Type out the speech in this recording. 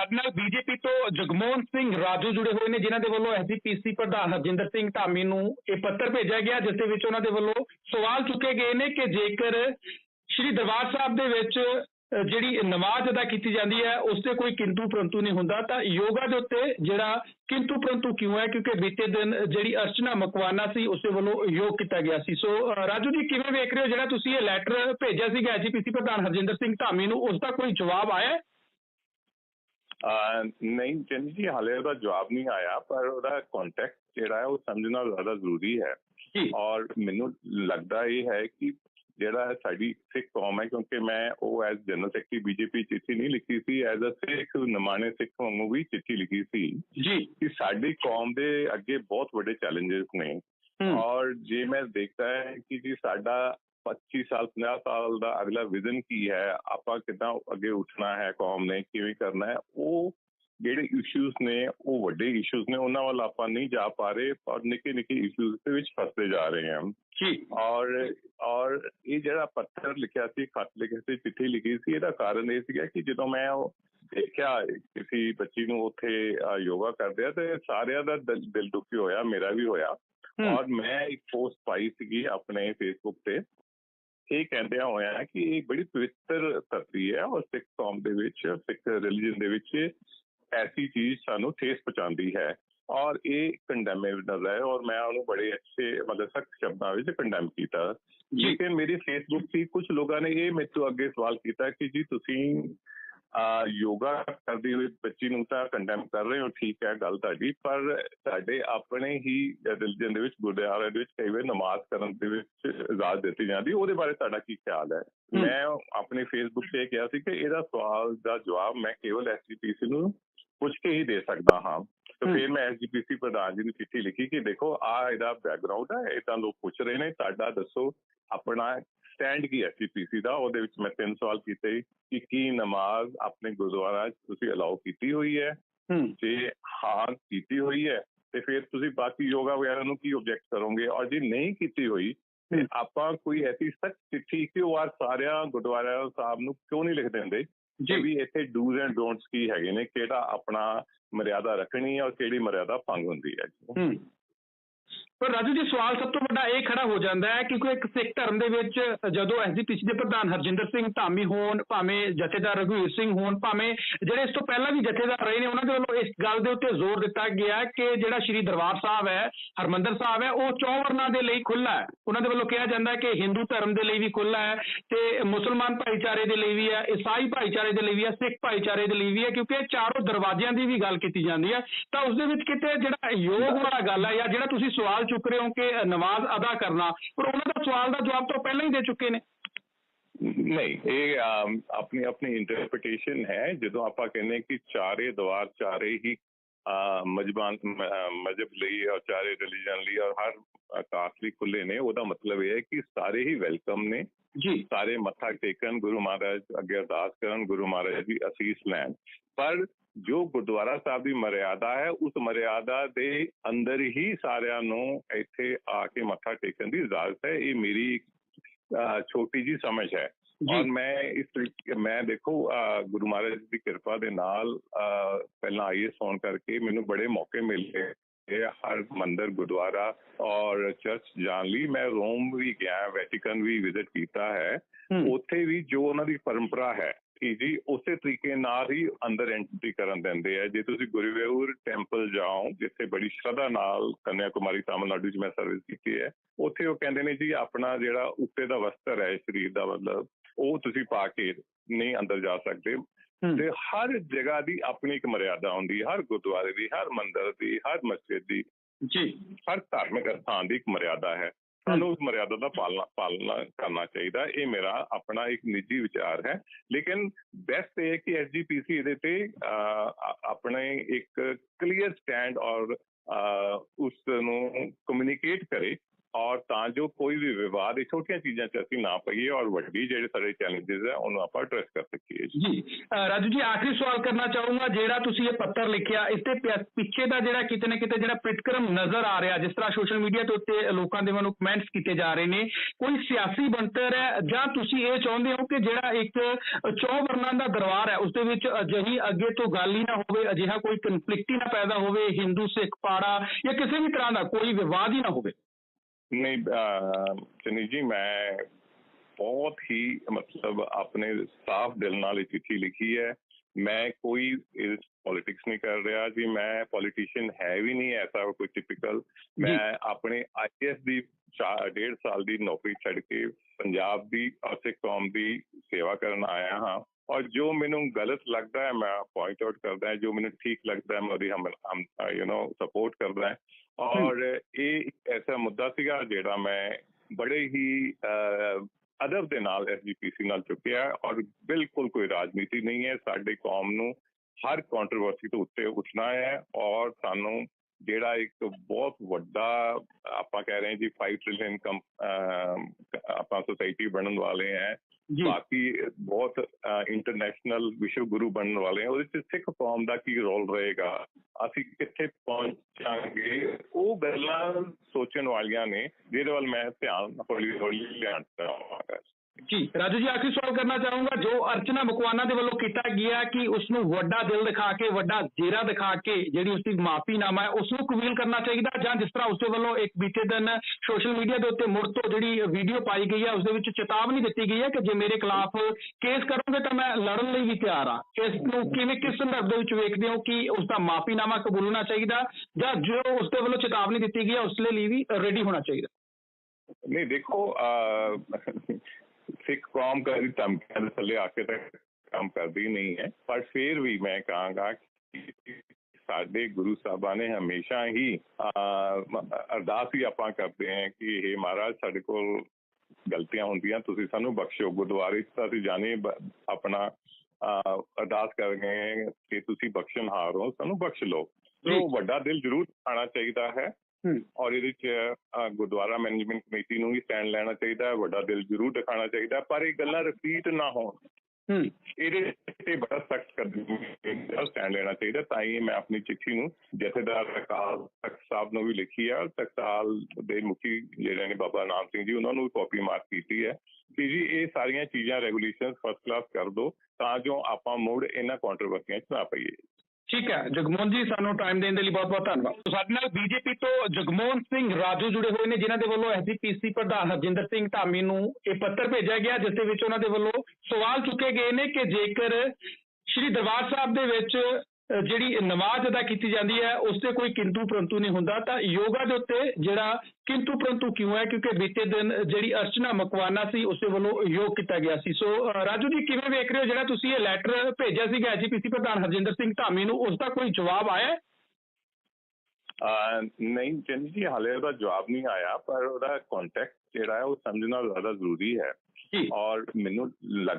ਸਾਡੇ ਨਾਲ ਬੀਜੇਪੀ ਤੋਂ ਜਗਮੋਹਨ ਸਿੰਘ ਰਾਜੂ ਜੁੜੇ ਹੋਏ ਨੇ, ਜਿਨ੍ਹਾਂ ਦੇ ਵੱਲੋਂ ਐਸਜੀਪੀਸੀ ਪ੍ਰਧਾਨ ਹਰਜਿੰਦਰ ਸਿੰਘ ਧਾਮੀ ਨੂੰ ਇਹ ਪੱਤਰ ਭੇਜਿਆ ਗਿਆ, ਜਿਸ ਦੇ ਵਿੱਚ ਉਹਨਾਂ ਦੇ ਵੱਲੋਂ ਸਵਾਲ ਚੁੱਕੇ ਗਏ ਨੇ ਕਿ ਜੇਕਰ ਸ਼੍ਰੀ ਦਰਬਾਰ ਸਾਹਿਬ ਦੇ ਵਿੱਚ ਜਿਹੜੀ ਨਮਾਜ਼ ਅਦਾ ਕੀਤੀ ਜਾਂਦੀ ਹੈ, ਉਸ ਤੇ ਕੋਈ ਕਿੰਤੂ ਪਰੰਤੂ ਨਹੀਂ ਹੁੰਦਾ, ਤਾਂ ਯੋਗਾ ਦੇ ਉੱਤੇ ਜਿਹੜਾ ਕਿੰਤੂ ਪਰੰਤੂ ਕਿਉਂ ਹੈ, ਕਿਉਂਕਿ ਬੀਤੇ ਦਿਨ ਜਿਹੜੀ ਅਰਚਨਾ ਮਕਵਾਨਾ ਸੀ, ਉਸ ਵੱਲੋਂ ਯੋਗ ਕੀਤਾ ਗਿਆ ਸੀ। ਸੋ ਰਾਜੂ ਜੀ, ਕਿਵੇਂ ਵੇਖ ਰਹੇ ਹੋ ਜਿਹੜਾ ਤੁਸੀਂ ਇਹ ਲੈਟਰ ਭੇਜਿਆ ਸੀਗਾ ਐਜੀਪੀਸੀ ਪ੍ਰਧਾਨ ਹਰਜਿੰਦਰ ਸਿੰਘ ਧਾਮੀ ਨੂੰ, ਉਸ ਦਾ ਕੋਈ ਜਵਾਬ ਆਇਆ ਨਹੀਂ ਚੰਦ ਜੀ ਹਾਲੇ ਉਹਦਾ ਜਵਾਬ ਨਹੀਂ ਆਇਆ ਪਰ ਉਹਦਾ ਕੰਟੈਕਟ ਜਿਹੜਾ ਹੈ ਉਹ ਸਮਝਣਾ ਜ਼ਿਆਦਾ ਜ਼ਰੂਰੀ ਹੈ। ਔਰ ਮੈਨੂੰ ਲੱਗਦਾ ਇਹ ਹੈ ਕਿ ਜਿਹੜਾ ਸਾਡੀ ਸਿੱਖ ਕੌਮ ਹੈ ਕਿਉਂਕਿ ਮੈਂ ਉਹ ਐਜ਼ ਜਨਰਲ ਸੈਕਟਰੀ ਬੀਜੇਪੀ ਚਿੱਠੀ ਨਹੀਂ ਲਿਖੀ ਸੀ ਐਜ਼ ਅ ਸਿੱਖ ਨਮਾਣੇ ਸਿੱਖ ਵਾਂਗੂ ਵੀ ਚਿੱਠੀ ਲਿਖੀ ਸੀ ਜੀ। ਕਿ ਸਾਡੀ ਕੌਮ ਦੇ ਅੱਗੇ ਬਹੁਤ ਵੱਡੇ ਚੈਲੰਜਸ ਨੇ। ਔਰ ਜੇ ਮੈਂ ਦੇਖਦਾ ਹੈ ਕਿ ਜੀ ਸਾਡਾ 25 ਸਾਲ 50 ਸਾਲ ਦਾ ਅਗਲਾ ਵਿਜ਼ਨ ਕੀ ਹੈ? ਆਪਾਂ ਕਿੱਦਾਂ ਅੱਗੇ ਉੱਠਣਾ ਹੈ ਕੌਮ ਨੇ ਕਿਵੇਂ ਕਰਨਾ ਹੈ? ਉਹ ਜਿਹੜੇ ਇਸ਼ੂਜ਼ ਨੇ ਉਹ ਵੱਡੇ ਇਸ਼ੂਜ਼ ਨੇ ਉਹਨਾਂ ਵੱਲ ਆਪਾਂ ਨਹੀਂ ਜਾ ਪਾ ਰਹੇ ਔਰ ਨਿੱਕੇ ਨਿੱਕੇ ਇਸ਼ੂਜ਼ ਦੇ ਵਿੱਚ ਫਸਦੇ ਜਾ ਰਹੇ ਹਾਂ। ਜੀ। ਔਰ ਔਰ ਇਹ ਜਿਹੜਾ ਪੱਤਰ ਲਿਖਿਆ ਸੀ ਖੱਤ ਲਿਖਿਆ ਸੀ ਚਿੱਠੀ ਲਿਖੀ ਸੀ ਇਹਦਾ ਕਾਰਨ ਇਹ ਸੀਗਾ ਕਿ ਜਦੋਂ ਮੈਂ ਉਹ ਦੇਖਿਆ ਕਿਸੇ ਬੱਚੀ ਨੂੰ ਉੱਥੇ ਯੋਗਾ ਕਰਦੇ ਆ ਤੇ ਸਾਰਿਆਂ ਦਾ ਦਿਲ ਦੁਖੀ ਹੋਇਆ ਮੇਰਾ ਵੀ ਹੋਇਆ। ਔਰ ਮੈਂ ਇੱਕ ਪੋਸਟ ਪਾਈ ਸੀਗੀ ਆਪਣੇ ਫੇਸਬੁੱਕ ਤੇ ਇਹ ਕਹਿੰਦਿਆਂ ਹੋਇਆ ਕਿ ਇਹ ਬੜੀ ਪਵਿੱਤਰ ਧਰਤੀ ਹੈ ਔਰ ਸਿੱਖ ਕੌਮ ਦੇ ਵਿੱਚ ਸਿੱਖ ਰਿਲੀਜਨ ਦੇ ਵਿੱਚ ਐਸੀ ਚੀਜ਼ ਸਾਨੂੰ ਠੇਸ ਪਹੁੰਚਾਉਂਦੀ ਹੈ ਔਰ ਇਹ ਕੰਡੈਮੇਬਲ ਹੈ ਔਰ ਮੈਂ ਉਹਨੂੰ ਬੜੇ ਅੱਛੇ ਮਤਲਬ ਸਖਤ ਸ਼ਬਦਾਂ ਵਿੱਚ ਕੰਡੈਮ ਕੀਤਾ। ਲੇਕਿਨ ਮੇਰੀ ਫੇਸਬੁੱਕ ਤੇ ਕੁਝ ਲੋਕਾਂ ਨੇ ਇਹ ਮੇਰੇ ਤੋਂ ਅੱਗੇ ਸਵਾਲ ਕੀਤਾ ਕਿ ਜੀ ਤੁਸੀਂ ਯੋਗਾ ਕਰਦੀ ਹੋਈ ਬੱਚੀ ਨੂੰ ਤਾਂ ਕੰਡੈਮ ਕਰ ਰਹੇ ਹੋ ਠੀਕ ਹੈ ਗੱਲ ਤੁਹਾਡੀ ਪਰ ਸਾਡੇ ਆਪਣੇ ਹੀ ਰਿਲੀਜਨ ਦੇ ਵਿੱਚ ਗੁਰਦੁਆਰੇ ਦੇ ਵਿੱਚ ਕਈ ਵਾਰ ਨਮਾਜ਼ ਕਰਨ ਦੇ ਵਿੱਚ ਇਜਾਜ਼ਤ ਦਿੱਤੀ ਜਾਂਦੀ ਉਹਦੇ ਬਾਰੇ ਤੁਹਾਡਾ ਕੀ ਖਿਆਲ ਹੈ। ਮੈਂ ਆਪਣੇ ਫੇਸਬੁੱਕ ਤੇ ਕਿਹਾ ਸੀ ਕਿ ਇਹਦਾ ਸਵਾਲ ਦਾ ਜਵਾਬ ਮੈਂ ਕੇਵਲ ਐਸਜੀਪੀਸੀ ਨੂੰ ਪੁੱਛ ਕੇ ਹੀ ਦੇ ਸਕਦਾ ਹਾਂ ਤਾਂ। ਫਿਰ ਮੈਂ ਐਸਜੀਪੀਸੀ ਪ੍ਰਧਾਨ ਜੀ ਨੂੰ ਚਿੱਠੀ ਲਿਖੀ ਕਿ ਦੇਖੋ ਆ ਇਹਦਾ ਬੈਕਗ੍ਰਾਉਂਡ ਹੈ ਇਹ ਤਾਂ ਲੋਕ ਪੁੱਛ ਰਹੇ ਨੇ ਤੁਹਾਡਾ ਦੱਸੋ ਆਪਣਾ ਸਟੈਂਡ ਕੀ ਐਸਜੀਪੀਸੀ ਦਾ? ਉਹਦੇ ਵਿੱਚ ਮੈਂ ਤਿੰਨ ਸਵਾਲ ਕੀਤੇ ਕਿ ਕੀ ਨਮਾਜ਼ ਆਪਣੇ ਗੁਰਦੁਆਰਾ 'ਚ ਤੁਸੀਂ ਅਲਾਉ ਕੀਤੀ ਹੋਈ ਹੈ? ਹੂੰ। ਜੇ ਹਾਂ ਕੀਤੀ ਹੋਈ ਹੈ ਤੇ ਫਿਰ ਤੁਸੀਂ ਬਾਕੀ ਯੋਗਾ ਵਗੈਰਾ ਨੂੰ ਕੀ ਆਬਜੈਕਟ ਕਰੋਗੇ? ਔਰ ਜੇ ਨਹੀਂ ਕੀਤੀ ਹੋਈ ਤੇ। ਆਪਾਂ ਕੋਈ ਐਸੀ ਸਖਤ ਚਿੱਠੀ ਕਿਉਂ ਆ ਸਾਰਿਆਂ ਗੁਰਦੁਆਰਾ ਸਾਹਿਬ ਨੂੰ ਕਿਉਂ ਨਹੀਂ ਲਿਖ ਦਿੰਦੇ? ਕਿ ਜੀ। ਵੀ ਇੱਥੇ ਡੂਜ਼ ਐਂਡ ਡੋਨਟਸ ਕੀ ਹੈਗੇ ਨੇ? ਕਿਹੜਾ ਆਪਣਾ ਮਰਿਆਦਾ ਰੱਖਣੀ ਹੈ ਔਰ ਕਿਹੜੀ ਮਰਿਆਦਾ ਭੰਗ ਹੁੰਦੀ ਹੈ? ਹੂੰ। ਪਰ ਰਾਜੂ ਜੀ, ਸਵਾਲ ਸਭ ਤੋਂ ਵੱਡਾ ਇਹ ਖੜਾ ਹੋ ਜਾਂਦਾ ਹੈ ਕਿਉਂਕਿ ਇੱਕ ਸਿੱਖ ਧਰਮ ਦੇ ਵਿੱਚ ਜਦੋਂ ਐਸਜੀਪੀਸੀ ਦੇ ਪ੍ਰਧਾਨ ਹਰਜਿੰਦਰ ਸਿੰਘ ਧਾਮੀ ਹੋਣ, ਭਾਵੇਂ ਜਥੇਦਾਰ ਰਘਵੀਰ ਸਿੰਘ ਹੋਣ, ਭਾਵੇਂ ਜਿਹੜੇ ਇਸ ਤੋਂ ਪਹਿਲਾਂ ਵੀ ਜਥੇਦਾਰ ਰਹੇ ਨੇ, ਉਹਨਾਂ ਦੇ ਵੱਲੋਂ ਇਸ ਗੱਲ ਦੇ ਉੱਤੇ ਜ਼ੋਰ ਦਿੱਤਾ ਗਿਆ ਕਿ ਜਿਹੜਾ ਸ਼੍ਰੀ ਦਰਬਾਰ ਸਾਹਿਬ ਹੈ, ਹਰਮੰਦਰ ਸਾਹਿਬ ਹੈ, ਉਹ ਚੌਵਰਨਾ ਦੇ ਲਈ ਖੁੱਲਾ ਹੈ। ਉਹਨਾਂ ਦੇ ਵੱਲੋਂ ਕਿਹਾ ਜਾਂਦਾ ਕਿ ਹਿੰਦੂ ਧਰਮ ਦੇ ਲਈ ਵੀ ਖੁੱਲਾ ਹੈ ਤੇ ਮੁਸਲਮਾਨ ਭਾਈਚਾਰੇ ਦੇ ਲਈ ਵੀ ਹੈ, ਈਸਾਈ ਭਾਈਚਾਰੇ ਦੇ ਲਈ ਵੀ ਹੈ, ਸਿੱਖ ਭਾਈਚਾਰੇ ਦੇ ਲਈ ਵੀ ਹੈ, ਕਿਉਂਕਿ ਚਾਰੋਂ ਦਰਵਾਜ਼ਿਆਂ ਦੀ ਵੀ ਗੱਲ ਕੀਤੀ ਜਾਂਦੀ ਹੈ। ਤਾਂ ਉਸ ਦੇ ਵਿੱਚ ਕਿਤੇ ਜਿਹੜਾ ਯੋਗ ਵਾਲਾ ਗੱਲ ਹੈ ਜਾਂ ਜਿਹੜਾ ਤੁਸੀਂ ਸਵਾਲ ਚੁੱਕ ਰਹੇ ਹੋ ਕਿ ਨਮਾਜ਼ ਅਦਾ ਕਰਨਾ ਪਰ ਉਹਨਾਂ ਦਾ ਸਵਾਲ ਦਾ ਜਵਾਬ ਤਾਂ ਉਹ ਪਹਿਲਾਂ ਹੀ ਦੇ ਚੁੱਕੇ ਨੇ ਨਹੀਂ ਇਹ ਅਮ, ਆਪਣੀ ਆਪਣੀ ਇੰਟਰਪ੍ਰੀਟੇਸ਼ਨ ਹੈ ਜਦੋਂ ਆਪਾਂ ਕਹਿੰਦੇ ਹਾਂ ਕਿ ਚਾਰੇ ਦਵਾਰ ਚਾਰੇ ਹੀ ਮਜਬਾਨ ਮਜਬ ਲਈ ਔਰ ਚਾਰੇ ਰਿਲੀਜਨ ਲਈ ਔਰ ਹਰ ਕਾਸਟ ਲਈ ਖੁੱਲੇ ਨੇ। ਉਹਦਾ ਮਤਲਬ ਇਹ ਹੈ ਕਿ ਸਾਰੇ ਹੀ ਵੈਲਕਮ ਨੇ। ਜੀ। ਸਾਰੇ ਮੱਥਾ ਟੇਕਣ ਗੁਰੂ ਮਹਾਰਾਜ ਅੱਗੇ ਅਰਦਾਸ ਕਰਨ ਗੁਰੂ ਮਹਾਰਾਜ ਦੀ ਅਸੀਸ ਲੈਣ। ਪਰ ਜੋ ਗੁਰਦੁਆਰਾ ਸਾਹਿਬ ਦੀ ਮਰਿਆਦਾ ਹੈ ਉਸ ਮਰਿਆਦਾ ਦੇ ਅੰਦਰ ਹੀ ਸਾਰਿਆਂ ਨੂੰ ਇੱਥੇ ਆ ਕੇ ਮੱਥਾ ਟੇਕਣ ਦੀ ਇਜਾਜ਼ਤ ਹੈ। ਇਹ ਮੇਰੀ ਛੋਟੀ ਜੀ ਸਮਝ ਹੈ। ਔਰ ਜੀ ਮੈਂ ਇਸ ਮੈਂ ਦੇਖੋ ਗੁਰੂ ਮਹਾਰਾਜ ਦੀ ਕਿਰਪਾ ਦੇ ਨਾਲ ਪਹਿਲਾਂ ਆਈਐਸ ਹੋਣ ਕਰਕੇ ਮੈਨੂੰ ਬੜੇ ਮੌਕੇ ਮਿਲੇ। ਇਹ ਹਰ ਮੰਦਿਰ ਗੁਰਦੁਆਰਾ ਔਰ ਚਰਚ ਜਾਣ ਲਈ ਮੈਂ ਰੋਮ ਵੀ ਗਿਆ ਵੈਟੀਕਨ ਵੀ ਵਿਜ਼ਿਟ ਕੀਤਾ ਹੈ। ਉੱਥੇ ਵੀ ਜੋ ਉਹਨਾਂ ਦੀ ਪਰੰਪਰਾ ਹੈ ਕਿ ਜੀ ਉਸੇ ਤਰੀਕੇ ਨਾਲ ਹੀ ਅੰਦਰ ਐਂਟਰੀ ਕਰਨ ਦਿੰਦੇ ਆ। ਜੇ ਤੁਸੀਂ ਗੁਰੂਵੇਊਰ ਟੈਂਪਲ ਜਾਓ ਜਿੱਥੇ ਬੜੀ ਸ਼ਰਧਾ ਨਾਲ ਕੰਨਿਆ ਕੁਮਾਰੀ ਤਾਮਿਲਨਾਡੂ 'ਚ ਮੈਂ ਸਰਵਿਸ ਕੀਤੀ ਹੈ ਉੱਥੇ ਉਹ ਕਹਿੰਦੇ ਨੇ ਜੀ ਆਪਣਾ ਜਿਹੜਾ ਉੱਤੇ ਦਾ ਵਸਤਰ ਹੈ ਸਰੀਰ ਦਾ ਮਤਲਬ ਉਹ ਤੁਸੀਂ ਪਾ ਕੇ ਨਹੀਂ ਅੰਦਰ ਜਾ ਸਕਦੇ। ਤੇ ਹਰ ਜਗ੍ਹਾ ਦੀ ਆਪਣੀ ਇੱਕ ਮਰਿਆਦਾ ਹੁੰਦੀ ਹੈ ਹਰ ਗੁਰਦੁਆਰੇ ਦੀ ਹਰ ਮੰਦਿਰ ਦੀ ਹਰ ਮਸਜਿਦ ਦੀ। ਜੀ। ਹਰ ਧਾਰਮਿਕ ਸਥਾਨ ਦੀ ਇੱਕ ਮਰਿਆਦਾ ਹੈ। ਸਾਨੂੰ ਉਸ ਮਰਿਆਦਾ ਦਾ ਪਾਲਣਾ ਪਾਲਣਾ ਕਰਨਾ ਚਾਹੀਦਾ। ਇਹ ਮੇਰਾ ਆਪਣਾ ਇੱਕ ਨਿੱਜੀ ਵਿਚਾਰ ਹੈ। ਲੇਕਿਨ ਬੈਸਟ ਇਹ ਹੈ ਕਿ ਐਸਜੀਪੀਸੀ ਇਹਦੇ ਤੇ ਆਪਣੇ ਇੱਕ ਕਲੀਅਰ ਸਟੈਂਡ ਔਰ ਉਸ ਨੂੰ ਕਮਿਊਨੀਕੇਟ ਕਰੇ। ਔਰ ਤਾਂ ਜੋ ਕੋਈ ਵੀ ਵਿਵਾਦ ਇਹ ਛੋਟੀਆਂ ਚੀਜ਼ਾਂ 'ਚ ਅਸੀਂ ਨਾ ਪਈਏ ਔਰ ਵੱਡੀ ਜਿਹੜੇ ਸਾਡੇ ਚੈਲੰਜਸ ਹੈ, ਉਹਨੂੰ ਆਪਾਂ ਐਡਰੈਸ ਕਰ ਸਕੀਏ ਜੀ। ਰਾਜੂ ਜੀ, ਆਖਰੀ ਸਵਾਲ ਕਰਨਾ ਚਾਹੂੰਗਾ, ਜਿਹੜਾ ਤੁਸੀਂ ਇਹ ਪੱਤਰ ਲਿਖਿਆ, ਇਸ ਤੇ ਪਿੱਛੇ ਦਾ ਜਿਹੜਾ ਕਿਤੇ ਨਾ ਕਿਤੇ ਜਿਹੜਾ ਪ੍ਰਤੀਕਰਮ ਨਜ਼ਰ ਆ ਰਿਹਾ, ਜਿਸ ਤਰ੍ਹਾਂ ਸੋਸ਼ਲ ਮੀਡੀਆ ਦੇ ਉੱਤੇ ਲੋਕਾਂ ਦੇ ਵੱਲੋਂ ਕਮੈਂਟਸ ਕੀਤੇ ਜਾ ਰਹੇ ਨੇ, ਕੋਈ ਸਿਆਸੀ ਬਣਤਰ ਹੈ? ਜਾਂ ਤੁਸੀਂ ਇਹ ਚਾਹੁੰਦੇ ਹੋ ਕਿ ਜਿਹੜਾ ਇੱਕ ਚੌ ਵਰਨਾਂ ਦਾ ਦਰਬਾਰ ਹੈ, ਉਸ ਦੇ ਵਿੱਚ ਅਜਿਹੀ ਅੱਗੇ ਤੋਂ ਗੱਲ ਹੀ ਨਾ ਹੋਵੇ, ਅਜਿਹਾ ਕੋਈ ਕਨਫਲਿਕਟ ਹੀ ਨਾ ਪੈਦਾ ਹੋਵੇ, ਹਿੰਦੂ, ਸਿੱਖ, ਪਾੜਾ ਜਾਂ ਕਿਸੇ ਵੀ ਤਰ੍ਹਾਂ ਦਾ ਕੋਈ ਵਿਵਾਦ ਹੀ ਨਾ ਹੋਵੇ? ਨਹੀਂ ਚੰਨੀ ਜੀ ਮੈਂ ਬਹੁਤ ਹੀ ਮਤਲਬ ਆਪਣੇ ਸਾਫ਼ ਦਿਲ ਨਾਲ ਇਹ ਚਿੱਠੀ ਲਿਖੀ ਹੈ। ਮੈਂ ਕੋਈ ਪੋਲਿਟਿਕਸ ਨਹੀਂ ਕਰ ਰਿਹਾ ਜੀ ਮੈਂ ਪੋਲੀਟੀਸ਼ੀਅਨ ਹੈ ਵੀ ਨਹੀਂ ਐਸਾ ਕੋਈ ਟਿਪੀਕਲ ਮੈਂ ਆਪਣੇ ਆਈਐਸ ਦੀ ਚਾ- ਡੇਢ ਸਾਲ ਦੀ ਨੌਕਰੀ ਛੱਡ ਕੇ ਪੰਜਾਬ ਦੀ ਸਿੱਖ ਕੌਮ ਦੀ ਸੇਵਾ ਕਰਨ ਆਇਆ ਹਾਂ ਔਰ ਜੋ ਮੈਨੂੰ ਗਲਤ ਲੱਗਦਾ ਹੈ ਮੈਂ ਪੁਆਇੰਟ ਆਊਟ ਕਰਦਾ ਹਾਂ। ਜੋ ਮੈਨੂੰ ਠੀਕ ਲੱਗਦਾ ਹੈ ਮੈਂ ਉਹਦੀ ਹਮ ਯੂ نو ਸਪੋਰਟ ਕਰਦਾ ਹਾਂ। ਔਰ ਇਹ ਐਸਾ ਮੁੱਦਾ ਸੀਗਾ ਜਿਹੜਾ ਮੈਂ ਬੜੇ ਹੀ ਅਦਬ ਦੇ ਨਾਲ ਐਸਜੀਪੀਸੀ ਨਾਲ ਚੁੱਕਿਆ ਔਰ ਬਿਲਕੁਲ ਕੋਈ ਰਾਜਨੀਤੀ ਨਹੀਂ ਹੈ। ਸਾਡੇ ਕੌਮ ਨੂੰ ਹਰ ਕੰਟਰੋਵਰਸੀ ਤੋਂ ਉੱਤੇ ਉੱਠਣਾ ਹੈ ਔਰ ਸਾਨੂੰ ਜਿਹੜਾ ਇੱਕ ਬਹੁਤ ਵੱਡਾ ਆਪਾਂ ਕਹਿ ਰਹੇ ਹਾਂ ਜੀ 5 ਟ੍ਰਿਲੀਅਨ ਕਮ ਆਪਾਂ ਸੋਸਾਇਟੀ ਬਣਨ ਵਾਲੇ ਹੈ। ਬਾਕੀ ਬਹੁਤ ਇੰਟਰਨੈਸ਼ਨਲ ਵਿਸ਼ਵ ਗੁਰੂ ਬਣਨ ਵਾਲੇ ਆ ਉਹਦੇ ਚ ਸਿੱਖ ਕੌਮ ਦਾ ਕੀ ਰੋਲ ਰਹੇਗਾ? ਅਸੀਂ ਕਿੱਥੇ ਪਹੁੰਚਾਂਗੇ, ਉਹ ਗੱਲਾਂ ਸੋਚਣ ਵਾਲੀਆਂ ਨੇ, ਜਿਹਦੇ ਵੱਲ ਮੈਂ ਧਿਆਨ ਹੌਲੀ ਹੌਲੀ ਲਿਆਉਣ ਚਾਹਾਂਗਾ ਜੀ, ਰਾਜੂ ਜੀ, ਆਖਰੀ ਸਵਾਲ ਕਰਨਾ ਚਾਹੂੰਗਾ। ਜੋ ਅਰਚਨਾ ਮਕਵਾਨਾ ਦੇ ਵੱਲੋਂ ਕੀਤਾ ਗਿਆ ਕਿ ਉਸ ਨੂੰ ਵੱਡਾ ਦਿਲ ਦਿਖਾ ਕੇ, ਵੱਡਾ ਜੇਰਾ ਦਿਖਾ ਕੇ ਜਿਹੜੀ ਉਸ ਦੀ ਮਾਫੀਨਾਮਾ ਹੈ ਉਸ ਨੂੰ ਕਬੂਲ ਕਰਨਾ ਚਾਹੀਦਾ ਜਾਂ ਜਿਸ ਤਰ੍ਹਾਂ ਉਸ ਦੇ ਵੱਲੋਂ ਇੱਕ ਬੀਤੇ ਦਿਨ ਸੋਸ਼ਲ ਮੀਡੀਆ ਦੇ ਉੱਤੇ ਮੁੜ ਤੋਂ ਜਿਹੜੀ ਵੀਡੀਓ ਪਾਈ ਗਈ ਹੈ ਉਸ ਦੇ ਵਿੱਚ ਚੇਤਾਵਨੀ ਦਿੱਤੀ ਗਈ ਹੈ ਕਿ ਜੇ ਮੇਰੇ ਖਿਲਾਫ ਕੇਸ ਕਰੋਗੇ ਤਾਂ ਮੈਂ ਲੜਨ ਲਈ ਵੀ ਤਿਆਰ ਹਾਂ। ਇਸ ਨੂੰ ਕਿਵੇਂ, ਕਿਸ ਸੰਦਰਭ ਦੇ ਵਿੱਚ ਵੇਖਦੇ ਹੋ ਕਿ ਉਸ ਦਾ ਮਾਫੀਨਾਮਾ ਕਬੂਲਣਾ ਚਾਹੀਦਾ ਜਾਂ ਜੋ ਉਸ ਦੇ ਵੱਲੋਂ ਚੇਤਾਵਨੀ ਦਿੱਤੀ ਗਈ ਹੈ, ਉਸ ਲਈ ਵੀ ਰੈਡੀ ਹੋਣਾ ਚਾਹੀਦਾ? ਨਹੀਂ, ਦੇਖੋ ਸਿੱਖ ਕੌਮ ਕਦੀ ਧਮਕੀਆਂ ਦੇ ਥੱਲੇ ਆ ਕੇ ਤਾਂ ਕੰਮ ਕਰਦੀ ਨਹੀਂ ਹੈ। ਪਰ ਫਿਰ ਵੀ ਮੈਂ ਕਹਾਂਗਾ ਕਿ ਸਾਡੇ ਗੁਰੂ ਸਾਹਿਬਾਨ ਨੇ ਹਮੇਸ਼ਾ ਹੀ ਅਰਦਾਸ ਹੀ ਆਪਾਂ ਕਰਦੇ ਹਾਂ ਕਿ ਇਹ ਮਹਾਰਾਜ ਸਾਡੇ ਕੋਲ ਗਲਤੀਆਂ ਹੁੰਦੀਆਂ ਤੁਸੀਂ ਸਾਨੂੰ ਬਖਸ਼ੋ ਗੁਰਦੁਆਰੇ ਤਾਂ ਅਸੀਂ ਜਾਣੇ ਆਪਣਾ ਅਰਦਾਸ ਕਰ ਗਏ ਕਿ ਤੁਸੀਂ ਬਖਸ਼ਣਹਾਰ ਹੋ ਸਾਨੂੰ ਬਖਸ਼ ਲਓ। ਜੀ। ਵੱਡਾ ਦਿਲ ਜ਼ਰੂਰ ਆਣਾ ਚਾਹੀਦਾ ਹੂੰ ਔਰ ਇਹਦੇ ਚ ਗੁਰਦੁਆਰਾ ਮੈਨੇਜਮੈਂਟ ਕਮੇਟੀ ਨੂੰ ਵੀ ਸਟੈਂਡ ਲੈਣਾ ਚਾਹੀਦਾ ਹੈ ਵੱਡਾ ਦਿਲ ਜ਼ਰੂਰ ਦਿਖਾਣਾ ਚਾਹੀਦਾ ਪਰ ਇਹ ਗੱਲਾਂ ਰਿਪੀਟ ਨਾ ਹੋਣ। ਹੂੰ। ਇਹਦੇ ਤੇ ਬੜਾ ਸਖਤ ਕਦਮ ਸਟੈਂਡ ਲੈਣਾ ਚਾਹੀਦਾ ਤਾਂ ਹੀ ਮੈਂ ਆਪਣੀ ਚਿੱਠੀ ਨੂੰ ਜਥੇਦਾਰ ਅਕਾਲ ਤਖਤ ਸਾਹਿਬ ਨੂੰ ਵੀ ਲਿਖੀ ਹੈ ਤਖਤਾਲ ਦੇ ਮੁਖੀ ਜਿਹੜੇ ਨੇ ਬਾਬਾ ਨਾਮ ਸਿੰਘ ਜੀ ਉਹਨਾਂ ਨੂੰ ਵੀ ਕਾਪੀ ਮਾਰਕ ਕੀਤੀ ਹੈ। ਕਿ ਜੀ ਇਹ ਸਾਰੀਆਂ ਚੀਜ਼ਾਂ ਰੈਗੂਲੇਸ਼ਨਸ ਫਸਟ ਕਲਾਸ ਕਰ ਦਿਓ ਤਾਂ ਜੋ ਆਪਾਂ ਮੁੜ ਇਹਨਾਂ ਕੰਟਰੋਵਰਸੀਆਂ 'ਚ ਨਾ ਪਈਏ। ਠੀਕ ਹੈ, ਜਗਮੋਹਨ ਜੀ, ਸਾਨੂੰ ਟਾਈਮ ਦੇਣ ਦੇ ਲਈ ਬਹੁਤ-ਬਹੁਤ ਧੰਨਵਾਦ। ਸਾਡੇ ਨਾਲ ਬੀਜੇਪੀ ਤੋਂ ਜਗਮੋਹਨ ਸਿੰਘ ਰਾਜੂ ਜੁੜੇ ਹੋਏ ਨੇ, ਜਿਨ੍ਹਾਂ ਦੇ ਵੱਲੋਂ ਐਸਜੀਪੀਸੀ ਪ੍ਰਧਾਨ ਹਰਜਿੰਦਰ ਸਿੰਘ ਧਾਮੀ ਨੂੰ ਇਹ ਪੱਤਰ ਭੇਜਿਆ ਗਿਆ, ਜਿਸ ਦੇ ਵਿੱਚ ਉਹਨਾਂ ਦੇ ਵੱਲੋਂ ਸਵਾਲ ਚੁੱਕੇ ਗਏ ਨੇ ਕਿ ਜੇਕਰ ਸ਼੍ਰੀ ਦਰਬਾਰ ਸਾਹਿਬ ਦੇ ਵਿੱਚ ਜਿਹੜੀ ਨਮਾਜ਼ ਅਦਾ ਕੀਤੀ ਜਾਂਦੀ ਹੈ ਉਸ ਤੇ ਕੋਈ ਕਿੰਤੂ ਪ੍ਰੰਤੂ ਨਹੀਂ ਹੁੰਦਾ। ਤਾਂ ਯੋਗਾ ਦੇ ਉੱਤੇ ਜਿਹੜਾ ਕਿੰਤੂ ਪ੍ਰੰਤੂ ਕਿਉਂ ਹੈ? ਕਿਉਂਕਿ ਬੀਤੇ ਦਿਨ ਜਿਹੜੀ ਅਰਚਨਾ ਮਕਵਾਨਾ ਸੀ ਉਸ ਦੇ ਵੱਲੋਂ ਯੋਗ ਕੀਤਾ ਗਿਆ ਸੀ। ਸੋ ਰਾਜੂ ਜੀ ਕਿਵੇਂ ਵੇਖ ਰਹੇ ਹੋ? ਜਿਹੜਾ ਤੁਸੀਂ ਇਹ ਲੈਟਰ ਭੇਜਿਆ ਸੀਗਾ ਐਜੀਪੀਸੀ ਪ੍ਰਧਾਨ ਹਰਜਿੰਦਰ ਸਿੰਘ ਧਾਮੀ ਨੂੰ ਉਸ ਦਾ ਕੋਈ ਜਵਾਬ ਆਇਆ ਨਹੀਂ ਚੰਦ ਜੀ ਹਾਲੇ ਉਹਦਾ ਜਵਾਬ ਨਹੀਂ ਆਇਆ ਪਰ ਉਹਦਾ ਕੰਟੈਕਟ ਜਿਹੜਾ ਹੈ ਉਹ ਸਮਝਣਾ ਜ਼ਿਆਦਾ ਜ਼ਰੂਰੀ ਹੈ। ਔਰ ਮੈਨੂੰ ਲੱਗ